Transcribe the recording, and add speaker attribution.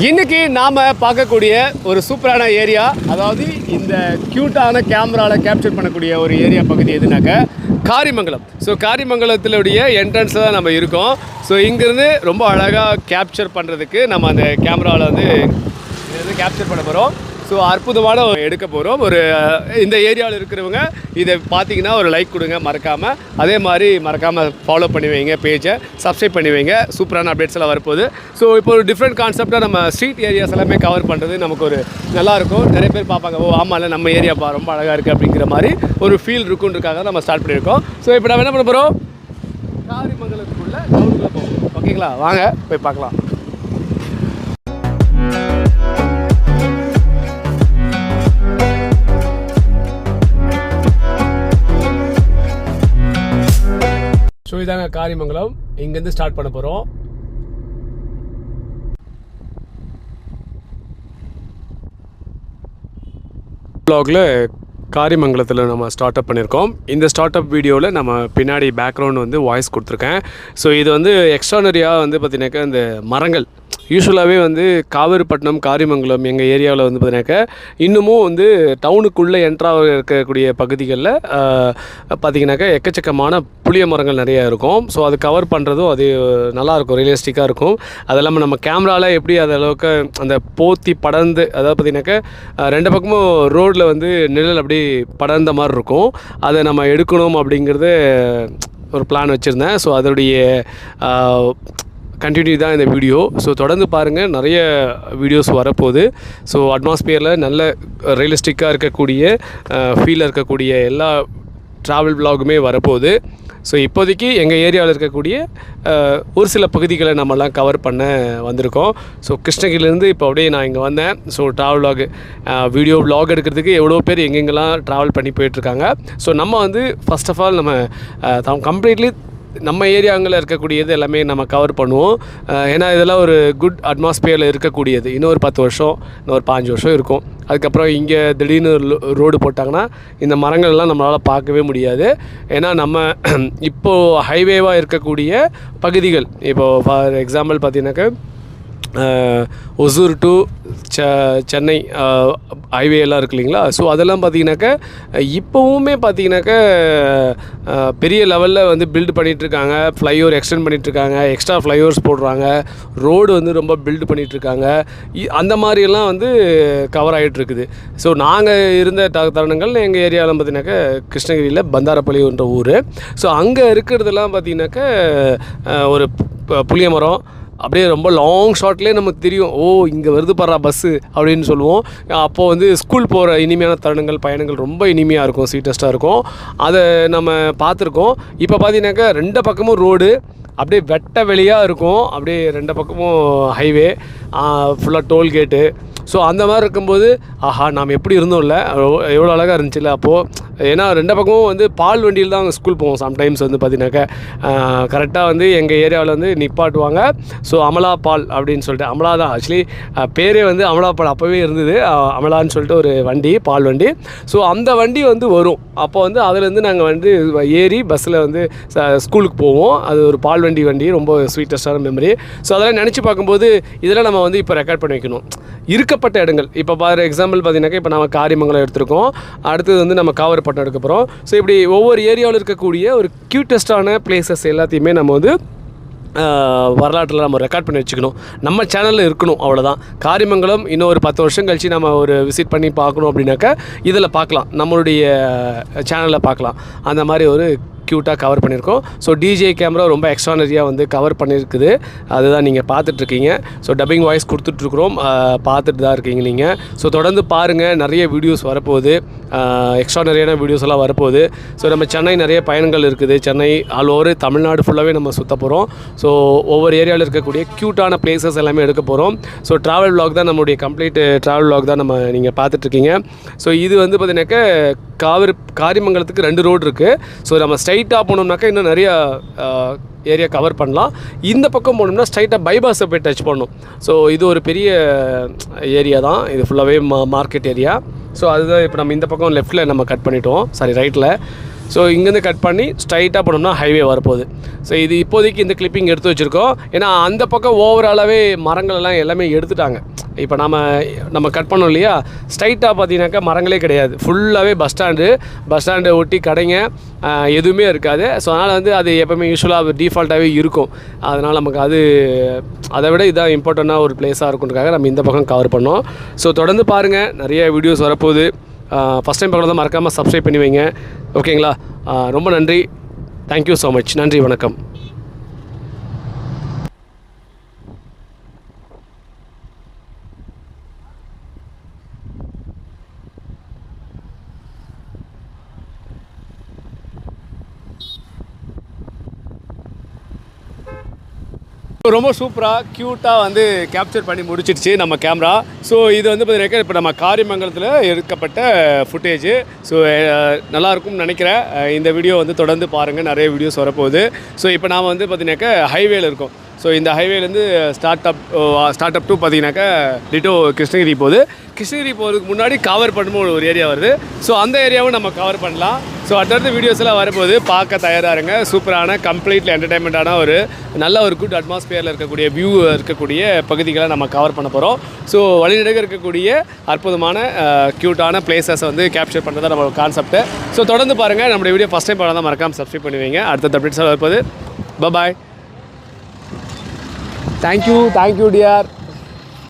Speaker 1: இன்னைக்கு நாம் பார்க்கக்கூடிய ஒரு சூப்பரான ஏரியா அதாவது இந்த க்யூட்டான கேமராவில் கேப்சர் பண்ணக்கூடிய ஒரு ஏரியா பகுதி எதுனாக்க காரிமங்கலம். ஸோ காரிமங்கலத்திலுடைய என்ட்ரன்ஸில் தான் நம்ம இருக்கோம். ஸோ இங்கேருந்து ரொம்ப அழகாக கேப்சர் பண்ணுறதுக்கு நம்ம அந்த கேமராவில் வந்து வந்து கேப்சர் பண்ண போகிறோம் ஸோ அற்புதமான எடுக்க போகிறோம் ஒரு இந்த ஏரியாவில் இருக்கிறவங்க இதை பார்த்தீங்கன்னா ஒரு லைக் கொடுங்க மறக்காமல் அதே மாதிரி மறக்காமல் ஃபாலோ பண்ணி வைங்க பேஜை சப்ஸ்கிரைப் பண்ணி வைங்க. சூப்பரான அப்டேட்ஸ் எல்லாம் வரப்போகுது. ஸோ இப்போ ஒரு டிஃப்ரெண்ட் கான்செப்டாக நம்ம ஸ்ட்ரீட் ஏரியாஸ் எல்லாமே கவர் பண்ணுறது நமக்கு ஒரு நல்லாயிருக்கும் நிறைய பேர் பார்ப்பாங்க ஓ ஆமாம்ல நம்ம ஏரியா பா ரொம்ப அழகாக இருக்குது அப்படிங்கிற மாதிரி ஒரு ஃபீல் இருக்குன்றக்காக நம்ம ஸ்டார்ட் பண்ணியிருக்கோம். ஸோ இப்போ நம்ம என்ன பண்ண போகிறோம் காரிமங்கலத்துக்குள்ளே டவுனுக்குள்ளே போவோம். ஓகேங்களா வாங்க போய் பார்க்கலாம். இதாங்க காரிமங்கலம். இங்கேருந்து ஸ்டார்ட் பண்ண போகிறோம் ப்ளாகில் காரிமங்கலத்தில் நம்ம ஸ்டார்ட் அப் பண்ணியிருக்கோம் இந்த ஸ்டார்ட் அப் வீடியோவில் நம்ம பின்னாடி பேக்ரவுண்ட் வந்து வாய்ஸ் கொடுத்துருக்கேன். ஸோ இது வந்து எக்ஸ்ட்ரானரியாக வந்து பார்த்தீங்கன்னாக்கா இந்த மரங்கள் யூஸ்வலாகவே வந்து காவேரிப்பட்டினம் காரிமங்கலம் எங்கள் ஏரியாவில் வந்து பார்த்தீங்கன்னாக்கா இன்னமும் வந்து டவுனுக்குள்ளே என்ட்ராக இருக்கக்கூடிய பகுதிகளில் பார்த்திங்கனாக்கா எக்கச்சக்கமான புளிய மரங்கள் நிறையா இருக்கும். ஸோ அது கவர் பண்ணுறதும் அது நல்லாயிருக்கும் ரியலிஸ்டிக்காக இருக்கும். அது இல்லாமல் நம்ம கேமராவில் எப்படி அது அளவுக்கு அந்த போத்தி படர்ந்து அதாவது பார்த்தீங்கன்னாக்கா ரெண்டு பக்கமும் ரோட்டில் வந்து நிழல் அப்படி படர்ந்த மாதிரி இருக்கும். அதை நம்ம எடுக்கணும் அப்படிங்கிறது ஒரு பிளான் வச்சுருந்தேன். ஸோ அதோடைய கண்டினியூ தான் இந்த வீடியோ ஸோ தொடர்ந்து பாருங்கள் நிறைய வீடியோஸ் வரப்போகுது. ஸோ அட்மாஸ்பியரில் நல்ல ரியலிஸ்டிக்காக இருக்கக்கூடிய ஃபீலில் இருக்கக்கூடிய எல்லா ட்ராவல் விலாகுமே வரப்போகுது. ஸோ இப்போதைக்கு எங்கள் ஏரியாவில் இருக்கக்கூடிய ஒரு சில பகுதிகளை நம்மலாம் கவர் பண்ண வந்திருக்கோம். ஸோ கிருஷ்ணகிரிலேருந்து இப்போ அப்படியே நான் இங்கே வந்தேன். So travel vlog video vlog எடுக்கிறதுக்கு எவ்வளோ பேர் எங்கெங்கெல்லாம் ட்ராவல் பண்ணி போயிட்டுருக்காங்க ஸோ நம்ம வந்து ஃபர்ஸ்ட் ஆஃப் ஆல் நம்ம கம்ப்ளீட்லி நம்ம ஏரியாங்களில் இருக்கக்கூடியது எல்லாமே நம்ம கவர் பண்ணுவோம். ஏன்னா இதெல்லாம் ஒரு குட் அட்மாஸ்பியரில் இருக்கக்கூடியது. இன்னும் ஒரு பத்து வருஷம் இன்னும் ஒரு பாஞ்சு வருஷம் இருக்கும். அதுக்கப்புறம் இங்கே திடீர்னு ரோடு போட்டாங்கன்னா இந்த மரங்கள்லாம் நம்மளால் பார்க்கவே முடியாது. ஏன்னா நம்ம இப்போது ஹைவேவாக இருக்கக்கூடிய பகுதிகள் இப்போது ஃபார் எக்ஸாம்பிள் பார்த்தீங்கன்னாக்கா ஒசூர் டு ச சென்னை ஹைவேலாம் இருக்கு இல்லைங்களா? ஸோ அதெல்லாம் பார்த்தீங்கன்னாக்கா இப்போவுமே பார்த்தீங்கன்னாக்கா பெரிய லெவலில் வந்து பில்டு பண்ணிகிட்ருக்காங்க ஃப்ளைஓவர் எக்ஸ்டெண்ட் பண்ணிகிட்ருக்காங்க எக்ஸ்ட்ரா ஃப்ளைஓவர்ஸ் போடுறாங்க. ரோடு வந்து ரொம்ப பில்டு பண்ணிகிட்ருக்காங்க அந்த மாதிரியெல்லாம் வந்து கவர் ஆகிட்டுருக்குது ஸோ நாங்கள் இருந்த த தருணங்கள் எங்கள் ஏரியாவில் பார்த்தீங்கன்னாக்கா கிருஷ்ணகிரியில் பந்தாரப்பள்ளின்ற ஊர். ஸோ அங்கே இருக்கிறதெல்லாம் பார்த்தீங்கன்னாக்கா ஒரு புளிய மரம் அப்படியே ரொம்ப லாங் ஷார்ட்லேயே நமக்கு தெரியும். ஓ இங்கே வருது பாரா பஸ்ஸு அப்படின்னு சொல்லுவோம். அப்போது வந்து ஸ்கூல் போகிற இனிமையான தருணங்கள் பயணங்கள் ரொம்ப இனிமையாக இருக்கும் ஸ்வீட்டஸ்ட்டாக இருக்கும். அதை நம்ம பார்த்துருக்கோம். இப்போ பார்த்தீங்கன்னாக்கா ரெண்டு பக்கமும் ரோடு அப்படியே வெட்ட வெளியாக இருக்கும். அப்படியே ரெண்டு பக்கமும் ஹைவே ஃபுல்லாக டோல்கேட்டு ஸோ அந்த மாதிரி இருக்கும்போது ஆஹா நாம் எப்படி இருந்தோம்ல? எவ்வளோ- எவ்வளோ அழகாக இருந்துச்சுல்ல அப்போது ஏன்னா ரெண்டு பக்கமும் வந்து பால் வண்டியில் தான் ஸ்கூல் போவோம் சம்டைம்ஸ் வந்து பார்த்தீங்கன்னாக்கா கரெக்டாக வந்து எங்கள் ஏரியாவில் வந்து நிப்பாட்டுவாங்க. ஸோ அமலா பால் அப்படின்னு சொல்லிட்டு அமலா தான். ஆக்சுவலி பேரே வந்து அமலா பால். அப்போவே இருந்தது. அமலான்னு சொல்லிட்டு ஒரு வண்டி பால் வண்டி. ஸோ அந்த வண்டி வந்து வரும். அப்போ வந்து அதுலேருந்து நாங்கள் வந்து ஏறி பஸ்ஸில் வந்து ஸ்கூலுக்கு போவோம். அது ஒரு பால் வண்டி வண்டி ரொம்ப ஸ்வீட்டஸ்டான மெமரி ஸோ அதெல்லாம் நினச்சி பார்க்கும்போது இதெல்லாம் நம்ம வந்து இப்போ ரெக்கார்ட் பண்ணி வைக்கணும். இருக்கப்பட்ட இடங்கள். இப்போ பாரு எக்ஸாம்பிள் பார்த்தீங்கன்னாக்கா இப்போ நம்ம காரிமங்கலம் எடுத்திருக்கோம். அடுத்தது வந்து நம்ம பட்டம் எடுக்க போகிறோம் ஸோ இப்படி ஒவ்வொரு ஏரியாவில் இருக்கக்கூடிய ஒரு க்யூட்டஸ்டான பிளேசஸ் எல்லாத்தையுமே நம்ம வந்து வரலாற்றில் நம்ம ரெக்கார்ட் பண்ணி வச்சுக்கணும். நம்ம சேனலில் இருக்கணும் அவ்வளோதான் காரிமங்கலம் இன்னும் ஒரு பத்து வருஷம் கழித்து நம்ம ஒரு விசிட் பண்ணி பார்க்கணும் அப்படின்னாக்கா இதில் பார்க்கலாம். நம்மளுடைய சேனலில் பார்க்கலாம். அந்த மாதிரி ஒரு க்யூட்டாக கவர் பண்ணியிருக்கோம். ஸோ டிஜே கேமரா ரொம்ப எக்ஸ்ட்ரானரியாக வந்து கவர் பண்ணியிருக்குது. அதுதான் நீங்கள் பார்த்துட்ருக்கீங்க. ஸோ டப்பிங் வாய்ஸ் கொடுத்துட்ருக்குறோம். பார்த்துட்டு தான் இருக்கீங்க நீங்கள் ஸோ தொடர்ந்து பாருங்கள் நிறைய வீடியோஸ் வரப்போகுது. எக்ஸ்ட்ரானரியான வீடியோஸ் எல்லாம் வரப்போகுது. ஸோ நம்ம சென்னை நிறைய பயணங்கள் இருக்குது. சென்னை ஆல் ஓவர் தமிழ்நாடு ஃபுல்லாகவே நம்ம சுற்ற போகிறோம் ஸோ ஒவ்வொரு ஏரியாவில் இருக்கக்கூடிய க்யூட்டான பிளேசஸ் எல்லாமே எடுக்க போகிறோம் ஸோ ட்ராவல் vlog தான் நம்மளுடைய கம்ப்ளீட் ட்ராவல் vlog தான் நம்ம நீங்கள் பார்த்துட்ருக்கீங்க. ஸோ இது வந்து பார்த்தீங்கன்னாக்கா காவிரி காரிமங்கலத்துக்கு ரெண்டு ரோடு இருக்குது ஸோ நம்ம ஸ்ட்ரைட்டாக போனோம்னாக்கா இன்னும் நிறையா ஏரியா கவர் பண்ணலாம். இந்த பக்கம் போனோம்னா ஸ்ட்ரைட்டாக பைபாஸை போய் டச் பண்ணணும். ஸோ இது ஒரு பெரிய ஏரியா தான். இது ஃபுல்லாகவே மா மார்க்கெட் ஏரியா ஸோ அதுதான் இப்போ நம்ம இந்த பக்கம் லெஃப்ட்டில் நம்ம கட் பண்ணிட்டோம். சாரி ரைட்டில் ஸோ இங்கேருந்து கட் பண்ணி ஸ்ட்ரைட்டாக போனோம்னா ஹைவே வரப்போகுது. ஸோ இது இப்போதைக்கு இந்த கிளிப்பிங் எடுத்து வச்சுருக்கோம். ஏன்னா அந்த பக்கம் ஓவராலாகவே மரங்கள் எல்லாம் எல்லாமே எடுத்துட்டாங்க. இப்போ நம்ம நம்ம கட் பண்ணோம் இல்லையா? ஸ்ட்ரைட்டாக பார்த்தீங்கன்னாக்கா மரங்களே கிடையாது. ஃபுல்லாகவே பஸ் ஸ்டாண்டு பஸ் ஸ்டாண்டை ஒட்டி கடைங்க எதுவுமே இருக்காது. ஸோ அதனால் வந்து அது எப்போவுமே யூஸ்வலாக டிஃபால்ட்டாகவே இருக்கும். அதனால் நமக்கு அது அதை விட இதான் இம்பார்ட்டண்ட்டாக ஒரு பிளேஸாக இருக்குன்றக்காக நம்ம இந்த பக்கம் கவர் பண்ணோம். ஸோ தொடர்ந்து பாருங்கள் நிறைய வீடியோஸ் வரப்போகுது. ஃபஸ்ட் டைம் பார்க்கலாம் மறக்காமல் சப்ஸ்கிரைப் பண்ணி வைங்க. ஓகேங்களா? ரொம்ப நன்றி. தேங்க்யூ ஸோ மச் நன்றி வணக்கம். ரொம்ப சூப்பராக க்யூட்டாக வந்து கேப்சர் பண்ணி முடிச்சிடுச்சு நம்ம கேமரா ஸோ இது வந்து பார்த்தீங்கன்னா இப்போ நம்ம காரியமங்கலத்தில் எடுக்கப்பட்ட ஃபுட்டேஜ் ஸோ நல்லாயிருக்கும்னு நினைக்கிறேன். இந்த வீடியோ வந்து தொடர்ந்து பாருங்கள் நிறைய வீடியோஸ் வரப்போகுது. ஸோ இப்போ நாம் வந்து பார்த்தீங்கன்னாக்கா ஹைவேல இருக்கோம். ஸோ இந்த ஹைவேலேருந்து start up start up to பார்த்தீங்கன்னாக்கா டிட்டோ கிருஷ்ணகிரி போகுது. கிருஷ்ணகிரி போகிறதுக்கு முன்னாடி கவர் பண்ணும்போது ஒரு ஏரியா வருது. ஸோ அந்த ஏரியாவும் நம்ம கவர் பண்ணலாம். ஸோ அடுத்தடுத்த வீடியோஸ் எல்லாம் வரும்போது பார்க்க தயாராக இருங்க. சூப்பரான கம்ப்ளீட்லி என்டர்டைன்மெண்ட்டான ஒரு நல்ல ஒரு குட் அட்மாஸ்பியரில் இருக்கக்கூடிய வியூ இருக்கக்கூடிய பகுதிகளை நம்ம கவர் பண்ண போகிறோம் ஸோ வழிநடுக இருக்கக்கூடிய அற்புதமான க்யூட்டான பிளேசஸை வந்து கேப்சர் பண்ணுறது நம்ம கான்செப்ட் ஸோ தொடர்ந்து பாருங்கள் நம்மளுடைய வீடியோ ஃபஸ்ட் டைம் பண்ணால் மறக்காமல் சப்ஸ்கிரைப் பண்ணுவீங்க அடுத்த அப்டேட்ஸ் வரும்போது பபாய் தேங்க்யூ தேங்க்யூ டியார்